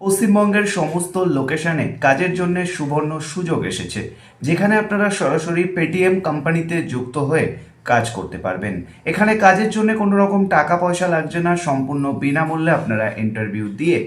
পশ্চিমবঙ্গের সমস্ত লোকেশনে কাজের জন্য সুবর্ণ সুযোগ এসেছে, যেখানে আপনারা সরাসরি পেটিএম কোম্পানিতে যুক্ত হয়ে কাজ করতে পারবেন। এখানে কাজের জন্য কোনো রকম টাকা পয়সা লাগছে না, সম্পূর্ণ বিনামূল্যে আপনারা ইন্টারভিউ দিয়ে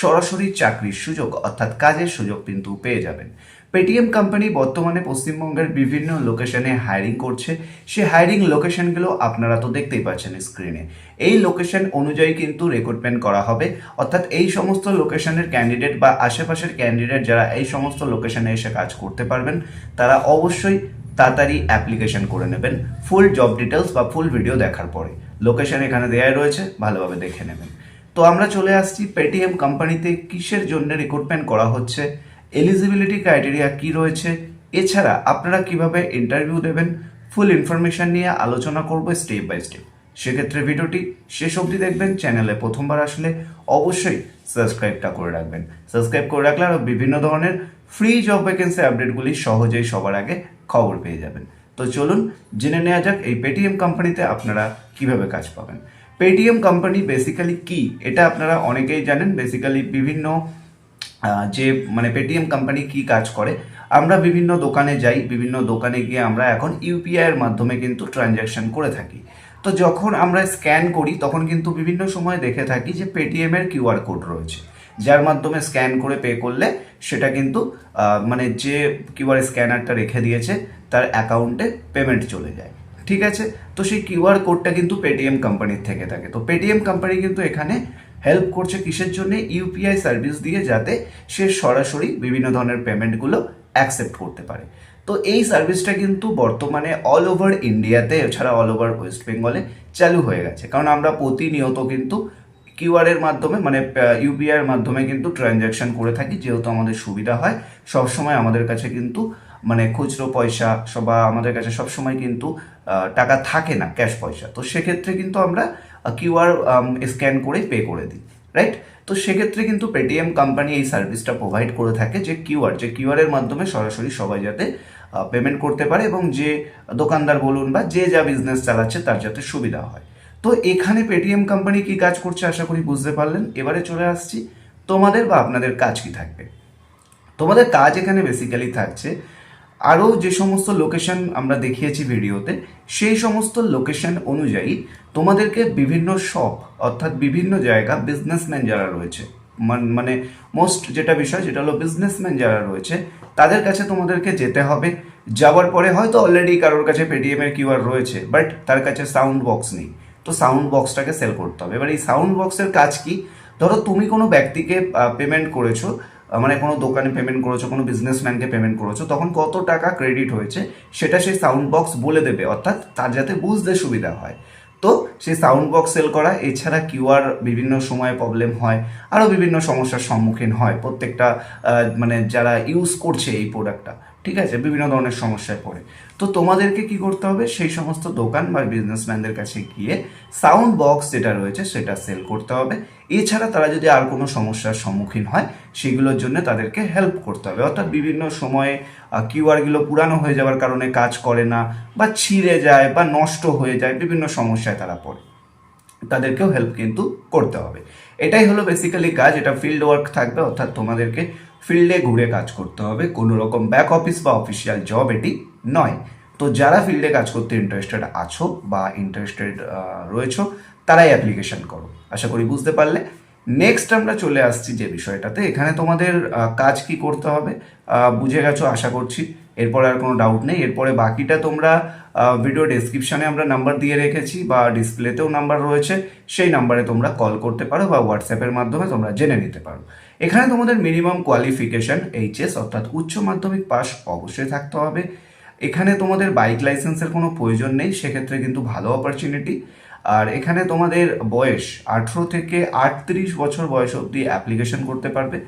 সরাসরি চাকরির সুযোগ, অর্থাৎ কাজের সুযোগ কিন্তু পেয়ে যাবেন। পেটিএম কোম্পানি বর্তমানে পশ্চিমবঙ্গের বিভিন্ন লোকেশনে হায়ারিং করছে। সে হায়ারিং লোকেশনগুলো আপনারা তো দেখতেই পাচ্ছেন স্ক্রিনে এই লোকেশন অনুযায়ী কিন্তু রিক্রুটমেন্ট করা হবে। অর্থাৎ এই সমস্ত লোকেশনের ক্যান্ডিডেট বা আশেপাশের ক্যান্ডিডেট যারা এই সমস্ত লোকেশনে এসে কাজ করতে পারবেন, তারা অবশ্যই তাড়াতাড়ি অ্যাপ্লিকেশন করে নেবেন। ফুল জব ডিটেলস বা ফুল ভিডিও দেখার পরে। লোকেশন এখানে দেওয়া রয়েছে, ভালোভাবে দেখে নেবেন। তো আমরা চলে আসছি, পেটিএম কোম্পানিতে কিসের জন্য রিক্রুটমেন্ট করা হচ্ছে? এলিজিবিলিটি ক্রাইটেরিয়া কি রয়েছে? এছাড়া আপনারা কীভাবে ইন্টারভিউ দেবেন ফুল ইনফরমেশন নিয়ে আলোচনা করব স্টেপ বাই স্টেপ সেক্ষেত্রে ভিডিওটি শেষ অবধি দেখবেন চ্যানেলে প্রথমবার আসলে অবশ্যই সাবস্ক্রাইবটা করে রাখবেন। সাবস্ক্রাইব করে রাখলে আরও বিভিন্ন ধরনের ফ্রি জব ভ্যাকেন্সি আপডেটগুলি সহজেই সবার আগে খবর পেয়ে যাবেন। তো চলুন, জেনে নেওয়া যাক এই পেটিএম কোম্পানিতে আপনারা কীভাবে কাজ পাবেন। পেটিএম কোম্পানি বেসিক্যালি কি? এটা আপনারা অনেকেই জানেন। বেসিক্যালি বিভিন্ন যে মানে পেটিএম কোম্পানি কি কাজ করে, আমরা বিভিন্ন দোকানে যাই, বিভিন্ন দোকানে গিয়ে আমরা এখন ইউপিআই এর মাধ্যমে কিন্তু ট্রানজ্যাকশন করে থাকি। তো যখন আমরা স্ক্যান করি, তখন কিন্তু বিভিন্ন সময় দেখে থাকি যে পেটিএম এর কিউআর কোড রয়েছে। যার মাধ্যমে স্ক্যান করে পে করলে সেটা কিন্তু মানে যে কিউআর স্ক্যানারটা রেখে দিয়েছে, তার অ্যাকাউন্টে পেমেন্ট চলে যায়। ঠিক আছে? তো সেই কিউআর কোডটা কিন্তু পেটিএম কোম্পানির থেকে থাকে। তো পেটিএম কোম্পানি কিন্তু এখানে হেল্প করছে কিসের জন্য? ইউপিআই সার্ভিস দিয়ে যাতে সে সরাসরি বিভিন্ন ধরনের পেমেন্টগুলো অ্যাকসেপ্ট করতে পারে। তো এই সার্ভিসটা কিন্তু বর্তমানে অল ওভার ইন্ডিয়াতে এছাড়া অল ওভার ওয়েস্ট বেঙ্গলে চালু হয়ে গেছে। কারণ আমরা প্রতিনিয়ত কিন্তু কিউআর এর মাধ্যমে মানে ইউপিআই এর মাধ্যমে কিন্তু ট্রানজ্যাকশন করে থাকি, যেহেতু আমাদের সুবিধা হয়। সবসময় আমাদের কাছে কিন্তু মানে খুচরো পয়সা বা আমাদের কাছে সবসময় কিন্তু টাকা থাকে না ক্যাশ পয়সা। তো সেক্ষেত্রে কিন্তু আমরা কিউআর স্ক্যান করে পে করে দিই রাইট তো সেক্ষেত্রে কিন্তু পেটিএম কোম্পানি এই সার্ভিসটা প্রোভাইড করে থাকে যে কিউআর যে কিউআর এর মাধ্যমে সরাসরি সবাই যাতে পেমেন্ট করতে পারে এবং যে দোকানদার বলুন বা যে যা বিজনেস চালাচ্ছে তার যাতে সুবিধা হয়। তো এখানে পেটিএম কোম্পানি কি কাজ করছে আশা করি বুঝতে পারলেন। এবারে চলে আসছি, তোমাদের বা আপনাদের কাজ কি থাকবে? তোমাদের কাজ এখানে বেসিক্যালি থাকছে, আরও যে সমস্ত লোকেশন আমরা দেখিয়েছি ভিডিওতে, সেই সমস্ত লোকেশন অনুযায়ী তোমাদেরকে বিভিন্ন শপ অর্থাৎ বিভিন্ন জায়গা বিজনেসম্যান যারা রয়েছে, মান- মোস্ট যেটা বিষয় যেটা হলো বিজনেসম্যান যারা রয়েছে, তাদের কাছে তোমাদেরকে যেতে হবে। যাওয়ার পরে হয়তো অলরেডি কারোর কাছে পেটিএম এর কিউআর রয়েছে বাট তার কাছে সাউন্ড বক্স নেই। তো সাউন্ড বক্সটাকে সেল করতে হবে। এবার এই সাউন্ড বক্সের কাজ কি? ধরো তুমি কোনো ব্যক্তিকে পেমেন্ট করেছ মানে কোনো দোকানে পেমেন্ট করেছ, কোনো বিজনেসম্যানকে পেমেন্ট করেছ, তখন কত টাকা ক্রেডিট হয়েছে, সেটা সেই সাউন্ড বক্স বলে দেবে, অর্থাৎ তার যাতে বুঝতে সুবিধা হয়। তো সেই সাউন্ড বক্স সেল করা, এছাড়া কিউআর বিভিন্ন সময়ে প্রবলেম হয়, আরও বিভিন্ন সমস্যার সম্মুখীন হয় প্রত্যেকটা মানে যারা ইউজ করছে এই প্রোডাক্টটা ঠিক আছে, বিভিন্ন ধরনের সমস্যায় পড়ে। তো তোমাদেরকে কি করতে হবে? সেই সমস্ত দোকান বা বিজনেসম্যানদের কাছে গিয়ে সাউন্ড বক্স যেটা রয়েছে সেটা সেল করতে হবে। এছাড়া তারা যদি আর কোনো সমস্যার সম্মুখীন হয়, সেগুলোর জন্য তাদেরকে হেল্প করতে হবে। অর্থাৎ বিভিন্ন সময়ে কিউআরগুলো পুরানো হয়ে যাওয়ার কারণে কাজ করে না বা ছিঁড়ে যায় বা নষ্ট হয়ে যায়, বিভিন্ন সমস্যায় তারা পড়ে। তাদেরকেও হেল্প কিন্তু করতে হবে। এটাই হলো বেসিক্যালি কাজ। এটা ফিল্ড ওয়ার্ক থাকবে, অর্থাৎ তোমাদেরকে ফিল্ডে ঘুরে কাজ করতে হবে। কোনো রকম ব্যাক অফিস বা অফিসিয়াল জব এটি নয়। তো যারা ফিল্ডে কাজ করতে ইন্টারেস্টেড আছো বা ইন্টারেস্টেড রয়েছো, তারাই অ্যাপ্লিকেশন করো। আশা করি বুঝতে পারলে। নেক্সট আমরা চলে আসছি যে বিষয়টাতে। এখানে তোমাদের কাজ কি করতে হবে বুঝে গেছো, আশা করছি। এরপরে আর কোনো ডাউট নেই। এরপরে বাকিটা তোমরা ভিডিও ডেসক্রিপশনে আমরা নাম্বার দিয়ে রেখেছি বা ডিসপ্লেতেও নাম্বার রয়েছে। সেই নাম্বারে তোমরা কল করতে পারো বা হোয়াটসঅ্যাপের মাধ্যমে তোমরা জেনে নিতে পারো। এখানে তোমাদের মিনিমাম কোয়ালিফিকেশন এইচএস অর্থাৎ উচ্চ মাধ্যমিক পাস অবশ্যই থাকতে হবে। এখানে তোমাদের বাইক লাইসেন্সের কোনো প্রয়োজন নেই, সেক্ষেত্রে কিন্তু ভালো অপরচুনিটি আর এখানে তোমাদের বয়স আঠেরো থেকে আটত্রিশ বছর বয়স অবধি অ্যাপ্লিকেশন করতে পারবে।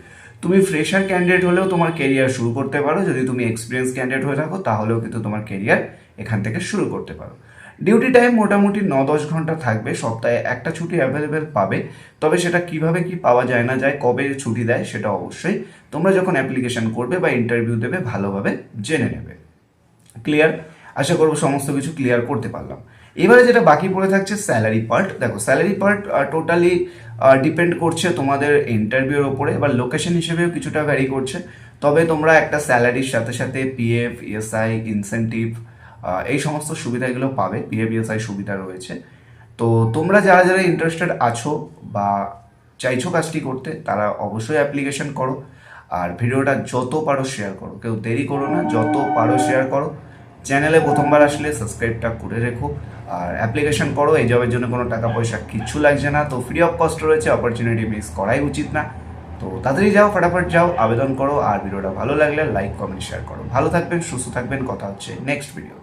তুমি ফ্রেশার ক্যান্ডিডেট হলেও তোমার কেরিয়ার শুরু করতে পারো। যদি তুমি এক্সপিরিয়েন্স ক্যান্ডিডেট হয়ে থাকো, তাহলেও কিন্তু তোমার কেরিয়ার এখান থেকে শুরু করতে পারো। ডিউটি টাইম মোটামুটি ন দশ ঘণ্টা থাকবে, সপ্তাহে একটা ছুটি অ্যাভেলেবেল পাবে। তবে সেটা কীভাবে কি পাওয়া যায় না যায়, কবে ছুটি দেয় সেটা অবশ্যই তোমরা যখন অ্যাপ্লিকেশন করবে বা ইন্টারভিউ দেবে, ভালোভাবে জেনে নেবে। ক্লিয়ার আশা করব সমস্ত কিছু ক্লিয়ার করতে পারলাম। এবারে যেটা বাকি পড়ে থাকছে স্যালারি পার্ট দেখো স্যালারি পার্ট টোটালি ডিপেন্ড করছে তোমাদের ইন্টারভিউর ওপরে, এবার লোকেশন হিসেবেও কিছুটা ভ্যারি করছে। তবে তোমরা একটা স্যালারির সাথে সাথে পিএফ ইএসআই ইনসেন্টিভ এই সমস্ত সুবিধাগুলো পাবে পিএফ ইএসআই সুবিধা রয়েছে। তো তোমরা যারা যারা ইন্টারেস্টেড আছো বা চাইছো কাজটি করতে, তারা অবশ্যই অ্যাপ্লিকেশন করো। আর ভিডিওটা যত পারো শেয়ার করো। কেউ দেরি করো না, যত পারো শেয়ার করো। চ্যানেলে প্রথমবার আসলে সাবস্ক্রাইবটা করে রেখো। আর অ্যাপ্লিকেশন করো, এই জবের জন্য কোনো টাকা পয়সা কিচ্ছু লাগছে না। তো ফ্রি অফ কস্ট রয়েছে অপরচুনিটি মিস করাই উচিত না। তো তাড়াতাড়ি যাও, ফটাফট যাও, আবেদন করো। আর ভিডিওটা ভালো লাগলে লাইক কমেন্ট শেয়ার করো। ভালো থাকবেন, সুস্থ থাকবেন। কথা হচ্ছে নেক্সট ভিডিও